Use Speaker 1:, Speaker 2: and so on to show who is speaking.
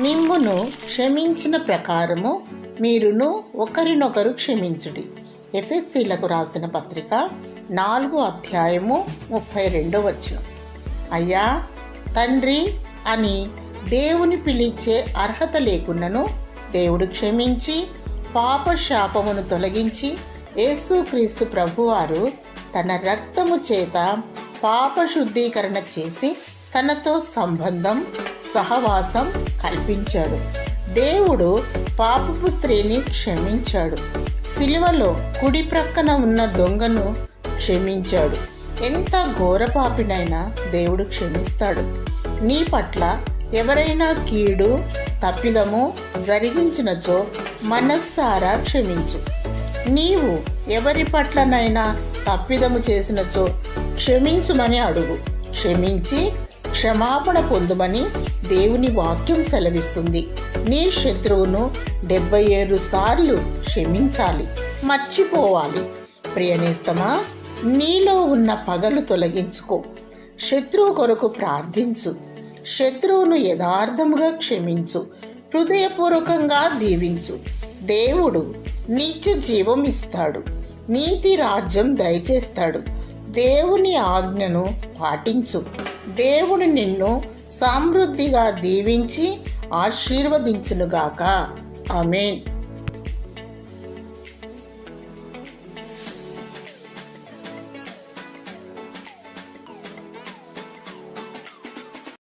Speaker 1: మిమ్మును క్షమించిన ప్రకారము మీరును ఒకరినొకరు క్షమించుడి. ఎఫ్ఎస్సీలకు రాసిన పత్రిక నాలుగు అధ్యాయము ముప్పై రెండో వచ్చిన అయ్యా తండ్రి అని దేవుని పిలిచే అర్హత లేకున్నను దేవుడు క్షమించి పాప శాపమును తొలగించి యేసుక్రీస్తు ప్రభువారు తన రక్తము చేత పాప శుద్ధీకరణ చేసి తనతో సంబంధం సహవాసం కల్పించాడు. దేవుడు పాపపు స్త్రీని క్షమించాడు. సిలువలో కుడి ప్రక్కన ఉన్న దొంగను క్షమించాడు. ఎంత ఘోరపాపినైనా దేవుడు క్షమిస్తాడు. నీ పట్ల ఎవరైనా కీడు తప్పిదము జరిగించినచో మనస్సారా క్షమించు. నీవు ఎవరి పట్లనైనా తప్పిదము చేసినచో క్షమించుమని అడుగు. క్షమించి క్షమాపణ పొందుమని దేవుని వాక్యం సెలవిస్తుంది. నీ శత్రువును డెబ్బై ఏడు సార్లు క్షమించాలి మర్చిపోవాలి. ప్రియనేస్తమా నీలో ఉన్న పగలు తొలగించుకో. శత్రువు కొరకు ప్రార్థించు. శత్రువును యథార్థముగా క్షమించు. హృదయపూర్వకంగా దీవించు. దేవుడు నిత్య జీవం ఇస్తాడు. నీతి రాజ్యం దయచేస్తాడు. దేవుని ఆజ్ఞను పాటించు. దేవుడు నిన్ను సమృద్ధిగా దీవించి ఆశీర్వదించునుగాక. ఆమెన్.